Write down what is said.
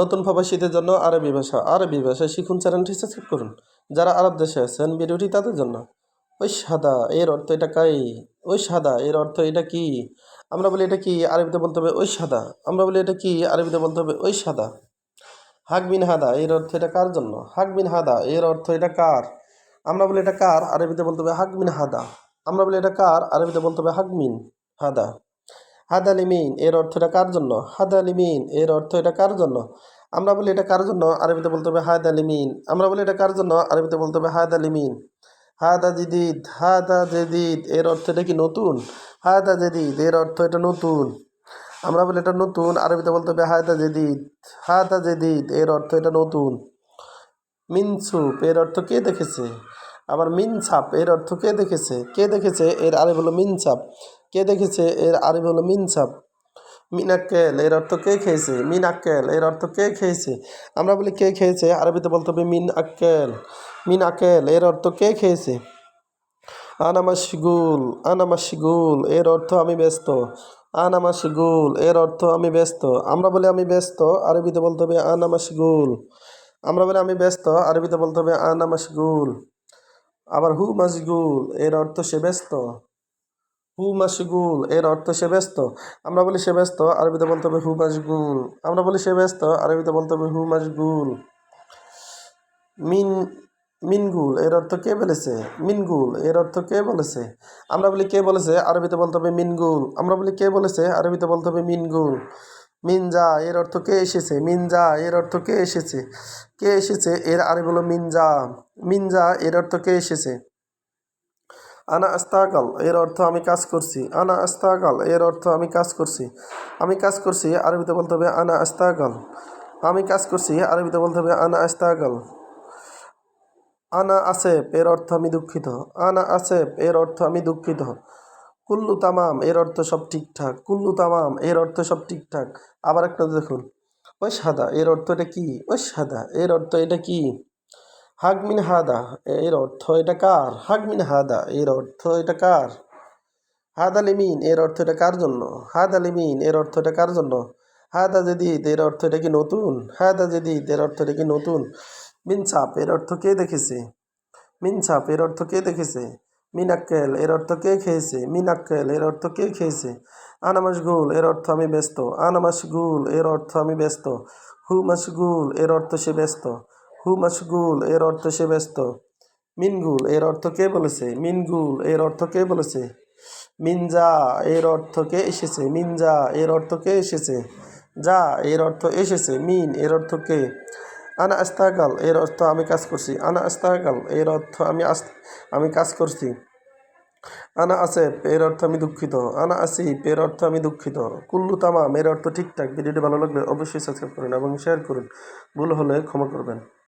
নতুন প্রবাসীদের জন্য আরবি ভাষা আরবি ভাষা শিখুন চ্যানেলটি সাবস্ক্রাইব করুন। যারা আরব দেশে আছেন, ভিডিওটি তাদের জন্য। ওই সাদা, এর অর্থ এটা কাই? ওই সাদা, এর অর্থ এটা কি? আমরা বলি এটা কি? আরবিতে বলতে হবে ওই সাদা। আমরা বলি এটা কি? আরবিতে বলতে হবে ওই সাদা। হাক বিন হাদা, এর অর্থ এটা কার জন্য? হাক বিন হাদা, এর অর্থ এটা কার? আমরা বলি এটা কার? আরবিতে বলতে হবে হাক বিন হাদা। আমরা বলি এটা কার? আরবিতে বলতে হবে হাক মিন হাদা। হাদা লিমিন এর অর্থ এটা কার জন্য? হাদা লিমিন এর অর্থ এটা কার জন্য? আমরা বলি এটা কার জন্য? আরবিতে বলতে হবে হাদা লিমিন আমরা বলি এটা কার জন্য? আরবিতে বলতে হবে হাদা লিমিন হাদা জেদিদ হাদা জেদিদ, এর অর্থ এটা কি নতুন? হাদা জেদিদ, এর অর্থ এটা নতুন। আমরা বলি এটা নতুন, আরবিতে বলতে হবে হাদা জেদিদ। হাদা জেদিদ, এর অর্থ এটা নতুন। মিনসুপ, এর অর্থ কে দেখেছে? আবার মিনছাপ এর অর্থ কে দেখেছে? কে দেখেছে? এর আরবি হলো মিনছাপ কে দেখেছে? এর আরবি হলো মিনছাপ মিনাক্কেল, এর অর্থ কে খেয়েছে? মিন আক্কেল এর অর্থ কে খেয়েছে? আমরা বলি কে খেয়েছে? আরবিতে বলতে হবে মিন আক্কেল মিন আক্কেল এর অর্থ কে খেয়েছে? আনা মাশগুল আনা মাশগুল এর অর্থ আমি ব্যস্ত। আনা মাশগুল এর অর্থ আমি ব্যস্ত। আমরা বলি আমি ব্যস্ত, আরবিতে বলতে হবে আনা মাশগুল আমরা বলি আমি ব্যস্ত, আরবিতে বলতে হবে আনা মাশগুল আবার হু মাশগুল এর অর্থ সে ব্যস্ত। হু মাশগুল এর অর্থ সে ব্যস্ত। আমরা বলি সে ব্যস্ত, আরবিতে বলতে হবে হু মাশগুল আমরা বলি সে ব্যস্ত, আরবিতে বলতে হবে হু মাশগুল মিন, মিনগুল, এর অর্থ কে বলেছে? মিনগুল, এর অর্থ কে বলেছে? আমরা বলি কে বলেছে? আরবিতে বলতে হবে মিনগুল। আমরা বলি কে বলেছে? আরবিতে বলতে হবে মিনগুল। মিনজা এর অর্থ কে এসেছে? মিনজা এর অর্থ কে এসেছে? কে এসেছে? এর আরবি হলো মিনজা মিনজা এর অর্থ কে এসেছে? আনা আস্তাকাল এর অর্থ আমি কাজ করছি। আনা আস্তাকাল এর অর্থ আমি কাজ করছি। আমি কাজ করছি, আরবিতে বলতে হবে আনা আস্তাকাল আমি কাজ করছি, আরবিতে বলতে হবে আনা আস্তাকাল আনা আসেফ, এর অর্থ আমি দুঃখিত। আনা আসেফ, এর অর্থ আমি দুঃখিত। কুল্লু তামাম এর অর্থ সব ঠিকঠাক কুল্লু তামাম এর অর্থ সব ঠিকঠাক আবার একটা দেখুন ওই সাদা এর অর্থ এটা কি ওই সাদা এর অর্থ এটা কি হাগমিন হাদা এর অর্থ এটা কার হাগমিন হাদা এর অর্থ এটা কার হাদা লিমিন এর অর্থ এটা কার জন্য হাদা লিমিন এর অর্থ এটা কার জন্য হাদা জেদিদ এর অর্থ এটা কি নতুন হাদা জেদিদ এর অর্থ এটা কি নতুন মিনছাপ এর অর্থ কে দেখেছে মিনছাপ এর অর্থ কে দেখেছে মিনাক্কেল এর অর্থ কে খেয়েছে মিনাক্কেল এর অর্থ কে খেয়েছে আনামাসগুল এর অর্থ আমি ব্যস্ত আনামাসগুল এর অর্থ আমি ব্যস্ত হু মাসগুল এর অর্থ সে ব্যস্ত হু মাসগুল এর অর্থ সে ব্যস্ত মিনগুল এর অর্থ কে বলেছে মিনগুল এর অর্থ কে বলেছে মিনজা এর অর্থ কে এসেছে মিনজা এর অর্থ কে এসেছে যা এর অর্থ এসেছে মিন এর অর্থ কে আনা আস্তাকাল এর অর্থ আমি কাজ করছি। আনা আস্তাকাল এর অর্থ আমি আস আমি কাজ করছি। আনা আসেফ, এর অর্থ আমি দুঃখিত। আনা আসিফ, এর অর্থ আমি দুঃখিত। কুল্লু তামাম, এর অর্থ ঠিকঠাক। ভিডিওটি ভালো লাগলে অবশ্যই সাবস্ক্রাইব করুন এবং শেয়ার করুন। ভুল হলে ক্ষমা করবেন।